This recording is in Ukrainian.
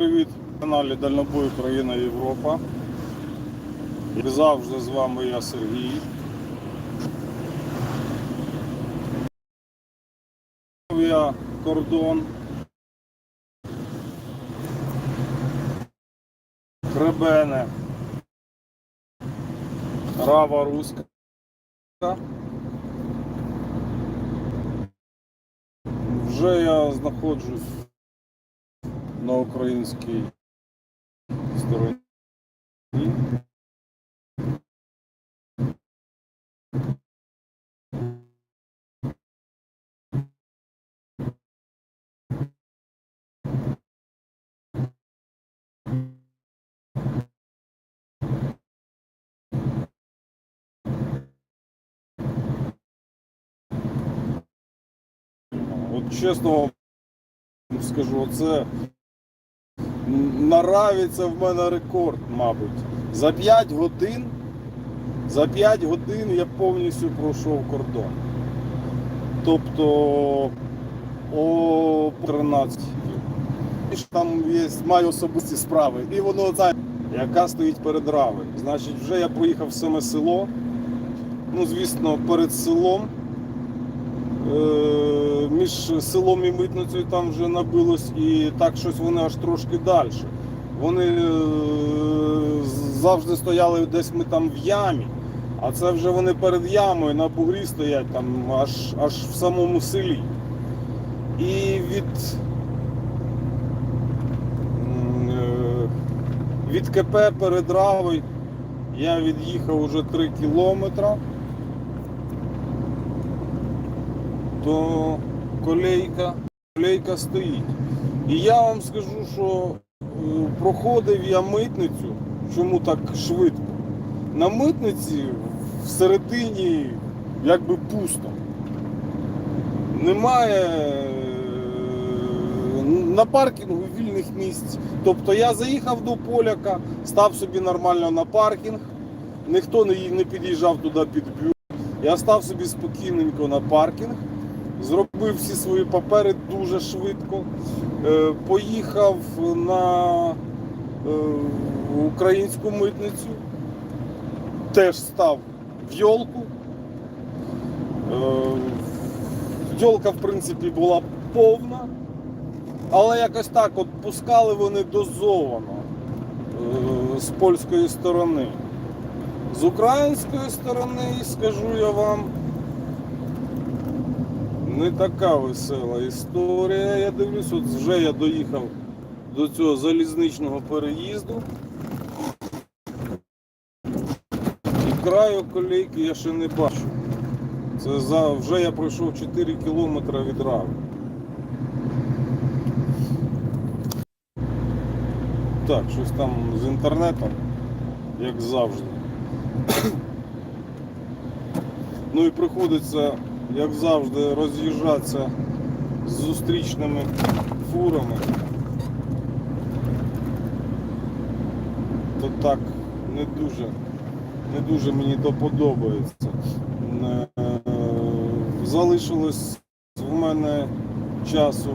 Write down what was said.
Привіт на каналі Дальнобой Україна Європа. Завжди з вами я Сергій. Я кордон. Хребене. Рава Руська. Вже я знаходжусь на українській стороні. От чесно вам скажу, це наравиться в мене рекорд, мабуть. За 5 годин, за 5 годин я повністю пройшов кордон. Тобто о 13. І ж Там є, маю особисті справи. І воно ця, яка стоїть перед Рави. Значить, вже я проїхав в саме село. Ну, звісно, перед селом. Е, між селом і митницею там вже набилось і так щось вони аж трошки далі. Вони е, завжди стояли десь ми там в ямі, а це вже вони перед ямою на бугрі стоять там аж, аж в самому селі. І від, е, від КП перед Равою я від'їхав уже 3 кілометри. то колейка, колейка стоїть. І я вам скажу, що е, проходив я митницю, чому так швидко. На митниці всередині якби пусто. Немає е, на паркінгу вільних місць. Тобто я заїхав до поляка, став собі нормально на паркінг, ніхто не, не під'їжджав туди під бюро. Я став собі спокійненько на паркінг, зробив всі свої папери дуже швидко. Е, Поїхав на е, українську митницю, теж став в йолку. Йолка, в принципі, була повна, але якось так от пускали вони дозовано е, з польської сторони. З української сторони, скажу я вам, не така весела історія. Я дивлюсь, от вже я доїхав до цього залізничного переїзду. І краю колейки я ще не бачу. Це за, вже я пройшов 4 кілометри від Рави. Так, щось там з інтернетом, як завжди. Ну і приходиться, як завжди, роз'їжджатися з зустрічними фурами. То так не дуже, не дуже мені то подобається. Е, Залишилось в мене часу